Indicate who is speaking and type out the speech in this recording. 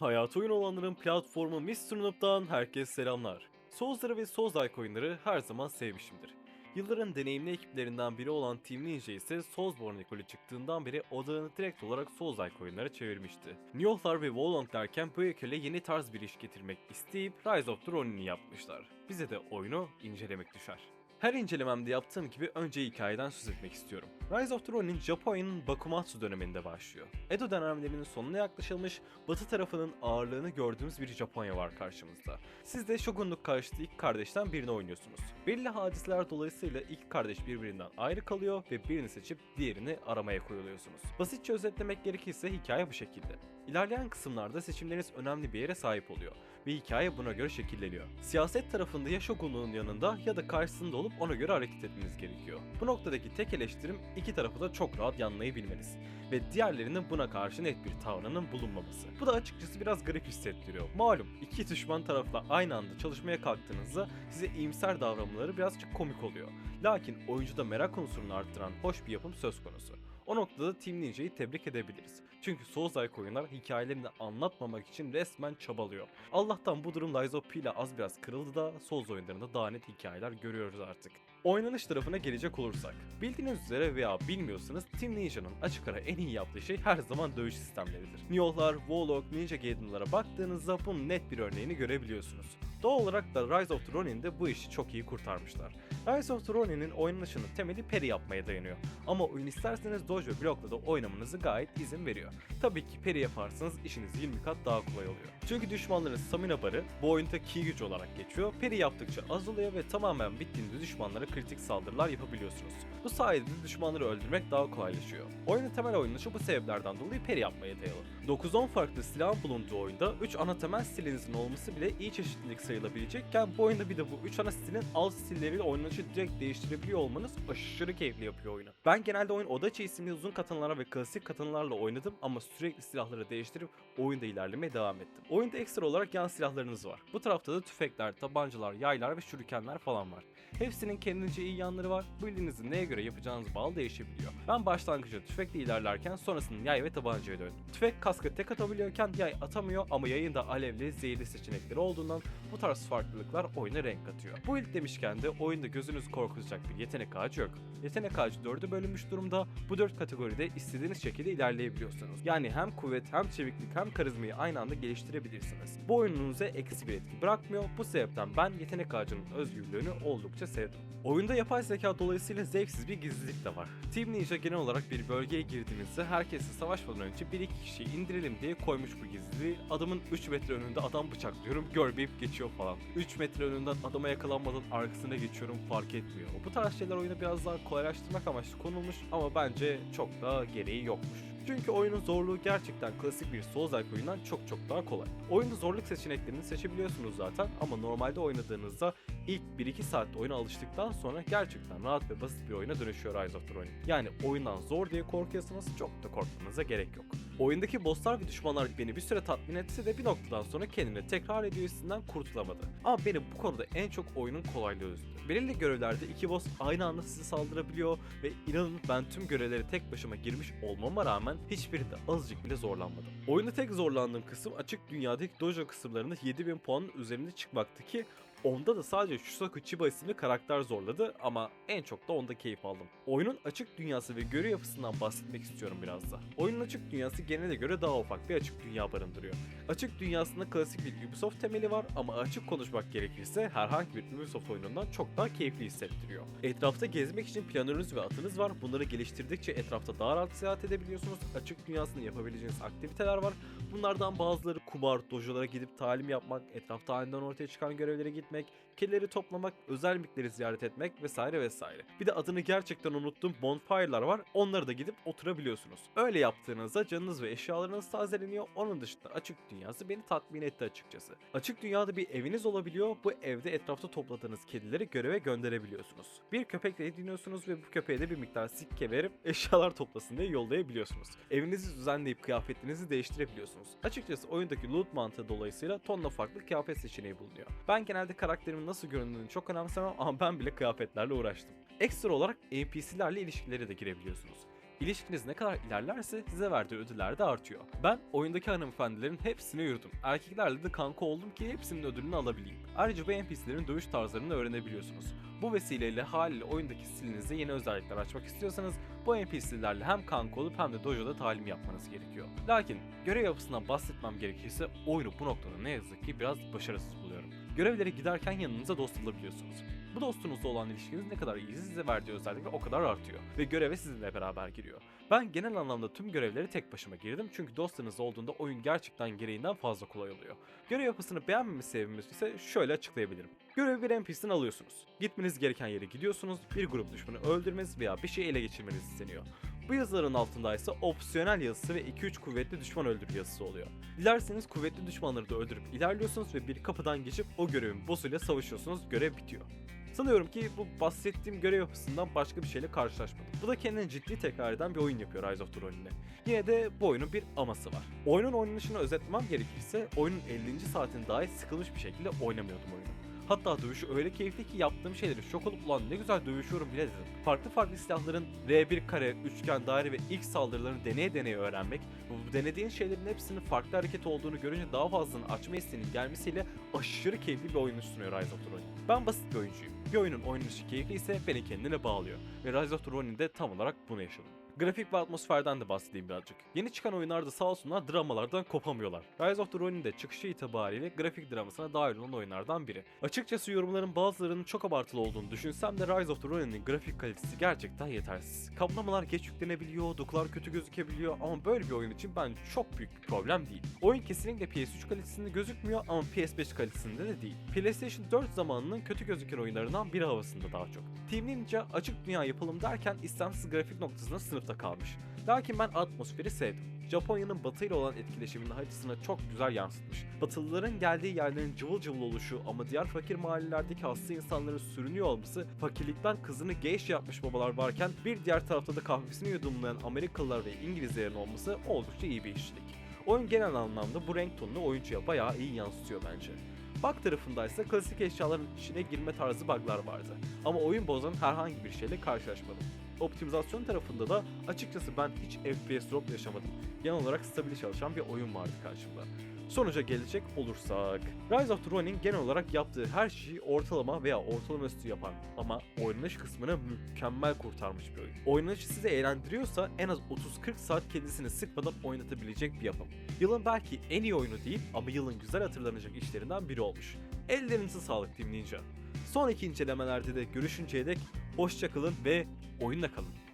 Speaker 1: Hayat oyun olanların platformu Mr. Noob'dan herkese selamlar. Souls'ları ve Souls-like oyunları her zaman sevmişimdir. Yılların deneyimli ekiplerinden biri olan Team Ninja ise Soulsborne ekolü çıktığından beri odağını direkt olarak Souls-like oyunlara çevirmişti. Nioh'lar ve Wolong derken bu ekole yeni tarz bir iş getirmek isteyip Rise of the Ronin'i yapmışlar. Bize de oyunu incelemek düşer. Her incelememde yaptığım gibi önce hikayeden söz etmek istiyorum. Rise of the Ronin Japonya'nın Bakumatsu döneminde başlıyor. Edo dönemlerinin sonuna yaklaşılmış, batı tarafının ağırlığını gördüğümüz bir Japonya var karşımızda. Siz de Shogunluk karşıtı ilk kardeşten birini oynuyorsunuz. Belli hadiseler dolayısıyla ilk kardeş birbirinden ayrı kalıyor ve birini seçip diğerini aramaya koyuluyorsunuz. Basitçe özetlemek gerekirse hikaye bu şekilde. İlerleyen kısımlarda seçimleriniz önemli bir yere sahip oluyor ve hikaye buna göre şekilleniyor. Siyaset tarafında ya şogunluğun yanında ya da karşısında olup ona göre hareket etmeniz gerekiyor. Bu noktadaki tek eleştirim iki tarafı da çok rahat yanlayabilmeniz ve diğerlerinin buna karşı net bir tavrının bulunmaması. Bu da açıkçası biraz garip hissettiriyor. Malum iki düşman tarafla aynı anda çalışmaya kalktığınızda size iyimser davranmaları birazcık komik oluyor. Lakin oyuncuda merak unsurunu arttıran hoş bir yapım söz konusu. O noktada Team Ninja'yı tebrik edebiliriz. Çünkü Souls-like oyunlar hikayelerini anlatmamak için resmen çabalıyor. Allah'tan bu durum Lies of P ile az biraz kırıldı da Souls oyunlarında daha net hikayeler görüyoruz artık. Oynanış tarafına gelecek olursak. Bildiğiniz üzere veya bilmiyorsanız Team Ninja'nın açık ara en iyi yaptığı şey her zaman dövüş sistemleridir. Nioh'lar, Warlock, Ninja Gaiden'lara baktığınızda bunun net bir örneğini görebiliyorsunuz. Doğal olarak da Rise of the Ronin'de bu işi çok iyi kurtarmışlar. Rise of Ronin'in oynanışının temeli peri yapmaya dayanıyor. Ama oyun isterseniz Doge ve Block'la da oynamanızı gayet izin veriyor. Tabii ki peri yaparsanız işiniz 20 kat daha kolay oluyor. Çünkü düşmanların stamina barı bu oyunda key güç olarak geçiyor. Peri yaptıkça azalıyor ve tamamen bittiğinde düşmanlara kritik saldırılar yapabiliyorsunuz. Bu sayede de düşmanları öldürmek daha kolaylaşıyor. Oyunun temel oynanışı bu sebeplerden dolayı peri yapmaya dayalı. 9-10 farklı silahın bulunduğu oyunda 3 ana temel stilinizin olması bile iyi çeşitlilik sayılabilecekken bu oyunda bir de bu 3 ana stilin alt stilleriyle oynanışı direkt değiştirebiliyor olmanız aşırı keyifli yapıyor oyunu. Ben genelde oyun Odachi isimli uzun katanalara ve klasik katanalarla oynadım ama sürekli silahları değiştirip oyunda ilerlemeye devam ettim. Oyunda ekstra olarak yan silahlarınız var. Bu tarafta da tüfekler, tabancalar, yaylar ve şurikenler falan var. Hepsinin kendince iyi yanları var. Bu elinizin neye göre yapacağınız bağlı değişebiliyor. Ben başlangıçta tüfekle ilerlerken sonrasında yay ve tabancaya döndüm. Tüfek kaska tek atabiliyorken yay atamıyor ama yayın da alevli, zehirli seçenekleri olduğundan bu tarz farklılıklar oyuna renk katıyor. Bu ilk demişken de oyunda gözünüz korkutacak bir yetenek ağacı yok. Yetenek ağacı dörde bölünmüş durumda. Bu dört kategoride istediğiniz şekilde ilerleyebiliyorsunuz. Yani hem kuvvet hem çeviklik hem karizmayı aynı anda geliştirebilirsiniz. Bu oyununuza eksi bir etki bırakmıyor. Bu sebepten ben yetenek ağacının özgürlüğünü oldukça sevdim. Oyunda yapay zeka dolayısıyla zevksiz bir gizlilik de var. Team Ninja genel olarak bir bölgeye girdiğinizde herkesle savaşmadan önce bir iki kişiyi indirelim diye koymuş bu gizliliği. Adamın 3 metre önünde adam bıçaklıyorum görmeyip geçiyor falan. 3 metre önünden adama yakalanmadan arkasına geçiyorum fark etmiyor. Bu tarz şeyler oyunu biraz daha kolaylaştırmak amaçlı konulmuş ama bence çok da gereği yokmuş. Çünkü oyunun zorluğu gerçekten klasik bir Souls-like oyundan çok çok daha kolay. Oyunda zorluk seçeneklerini seçebiliyorsunuz zaten ama normalde oynadığınızda ilk 1-2 saatte oyuna alıştıktan sonra gerçekten rahat ve basit bir oyuna dönüşüyor Rise of the Ronin. Yani oyundan zor diye korkuyorsanız çok da korkmanıza gerek yok. Oyundaki bosslar ve düşmanlar beni bir süre tatmin etse de bir noktadan sonra kendini tekrar ediyor hissinden kurtulamadı. Ama beni bu konuda en çok oyunun kolaylığı üzdü. Belirli görevlerde iki boss aynı anda sizi saldırabiliyor ve inanın ben tüm görevlere tek başıma girmiş olmama rağmen hiçbirinde azıcık bile zorlanmadım. Oyunda tek zorlandığım kısım açık dünyadaki dojo kısımlarında 7000 puanın üzerinde çıkmaktı ki Onda da sadece Shusaku Chiba isimli karakter zorladı ama en çok da onda keyif aldım. Oyunun açık dünyası ve görev yapısından bahsetmek istiyorum biraz da. Oyunun açık dünyası genele göre daha ufak bir açık dünya barındırıyor. Açık dünyasında klasik bir Ubisoft temeli var ama açık konuşmak gerekirse herhangi bir Ubisoft oyunundan çok daha keyifli hissettiriyor. Etrafta gezmek için planörünüz ve atınız var. Bunları geliştirdikçe etrafta daha rahat seyahat edebiliyorsunuz. Açık dünyasında yapabileceğiniz aktiviteler var. Bunlardan bazıları kumar, dojolara gidip talim yapmak, etrafta aniden ortaya çıkan görevlere gitmek, kedileri toplamak, özel mikleri ziyaret etmek vesaire vesaire. Bir de adını gerçekten unuttuğum bonfire'lar var. Onları da gidip oturabiliyorsunuz. Öyle yaptığınızda canınız ve eşyalarınız tazeleniyor. Onun dışında açık dünyası beni tatmin etti açıkçası. Açık dünyada bir eviniz olabiliyor. Bu evde etrafta topladığınız kedileri göreve gönderebiliyorsunuz. Bir köpekle ediniyorsunuz ve bu köpeğe de bir miktar sikke verip eşyalar toplasın diye yollayabiliyorsunuz. Evinizi düzenleyip kıyafetinizi değiştirebiliyorsunuz. Açıkçası oyundaki loot mantığı dolayısıyla tonla farklı kıyafet seçeneği bulunuyor. Ben genelde karakterimin nasıl göründüğünü çok önemsemem ama ben bile kıyafetlerle uğraştım. Ekstra olarak NPC'lerle ilişkileri de girebiliyorsunuz. İlişkiniz ne kadar ilerlerse size verdiği ödüller de artıyor. Ben oyundaki hanımefendilerin hepsine yürüdüm. Erkeklerle de kanka oldum ki hepsinin ödülünü alabileyim. Ayrıca bu NPC'lerin dövüş tarzlarını öğrenebiliyorsunuz. Bu vesileyle haliyle oyundaki stilinizde yeni özellikler açmak istiyorsanız bu NPC'lerle hem kanka olup hem de dojo'da talim yapmanız gerekiyor. Lakin görev yapısından bahsetmem gerekirse oyunu bu noktada ne yazık ki biraz başarısız. Görevlere giderken yanınıza dost bulabiliyorsunuz. Bu dostunuzla olan ilişkiniz ne kadar iyi size verdiği özellikler o kadar artıyor ve göreve sizinle beraber giriyor. Ben genel anlamda tüm görevleri tek başıma girdim çünkü dostlarınız olduğunda oyun gerçekten gereğinden fazla kolay oluyor. Görev yapısını beğenmeme sebebimiz ise şöyle açıklayabilirim. Görevi bir NPC'den alıyorsunuz. Gitmeniz gereken yere gidiyorsunuz, bir grup düşmanı öldürmeniz veya bir şey ele geçirmeniz isteniyor. Bu yazıların altında ise opsiyonel yazısı ve 2-3 kuvvetli düşman öldür yazısı oluyor. Dilerseniz kuvvetli düşmanları da öldürüp ilerliyorsunuz ve bir kapıdan geçip o görevin boss'uyla savaşıyorsunuz, görev bitiyor. Sanıyorum ki bu bahsettiğim görev yapısından başka bir şeyle karşılaşmadım. Bu da kendini ciddi tekrar eden bir oyun yapıyor Rise of the Ronin'le. Yine de bu oyunun bir aması var. Oyunun oynanışını özetlemem gerekirse oyunun 50. saatini dahi sıkılmış bir şekilde oynamıyordum oyunu. Hatta dövüşü öyle keyifli ki yaptığım şeyleri şok olup ulan ne güzel dövüşüyorum bile dedim. Farklı farklı silahların R1 kare, üçgen, daire ve ilk saldırılarını deneye deneye öğrenmek bu denediğin şeylerin hepsinin farklı hareket olduğunu görünce daha fazlasını açma isteğinin gelmesiyle aşırı keyifli bir oyun sunuyor Rise of the Ronin. Ben basit bir oyuncuyum. Bir oyunun oynanışı keyifli ise beni kendine bağlıyor. Ve Rise of the Ronin'de tam olarak bunu yaşadım. Grafik ve atmosferden de bahsedeyim birazcık. Yeni çıkan oyunlarda sağ olsunlar dramalardan kopamıyorlar. Rise of the Ronin de çıkışı itibariyle grafik dramasına dahil olan oyunlardan biri. Açıkçası yorumların bazılarının çok abartılı olduğunu düşünsem de Rise of the Ronin'in grafik kalitesi gerçekten yetersiz. Kaplamalar geç yüklenebiliyor, dokular kötü gözükebiliyor ama böyle bir oyun için bence çok büyük bir problem değil. Oyun kesinlikle PS3 kalitesinde gözükmüyor ama PS5 kalitesinde de değil. PlayStation 4 zamanının kötü gözüken oyunlarından biri havasında daha çok. Team Ninja açık dünya yapalım derken istemsiz grafik noktasında sınıfta kalmış. Lakin ben atmosferi sevdim. Japonya'nın batı ile olan etkileşimini haritasına çok güzel yansıtmış. Batılıların geldiği yerlerin cıvıl cıvıl oluşu ama diğer fakir mahallelerdeki hasta insanların sürünüyor olması, fakirlikten kızını geyş yapmış babalar varken bir diğer tarafta da kahvesini yudumlayan Amerikalılar ve İngilizlerin olması oldukça iyi bir işlik. Oyun genel anlamda bu renk tonunu oyuncuya bayağı iyi yansıtıyor bence. Bug tarafındaysa klasik eşyaların içine girme tarzı bug'lar vardı. Ama oyun bozan herhangi bir şeyle karşılaşmadım. Optimizasyon tarafında da açıkçası ben hiç FPS drop yaşamadım. Genel olarak stabil çalışan bir oyun vardı karşımda. Sonuca gelecek olursak, Rise of the Ronin genel olarak yaptığı her şeyi ortalama veya ortalama üstü yapan ama oynanış kısmını mükemmel kurtarmış bir oyun. Oynanış sizi eğlendiriyorsa en az 30-40 saat kendisini sıkmadan oynatabilecek bir yapım. Yılın belki en iyi oyunu değil ama yılın güzel hatırlanacak işlerinden biri olmuş. Ellerinize sağlık Team Ninja. Sonraki incelemelerde de görüşünceye dek hoşçakalın ve oyunla kalın.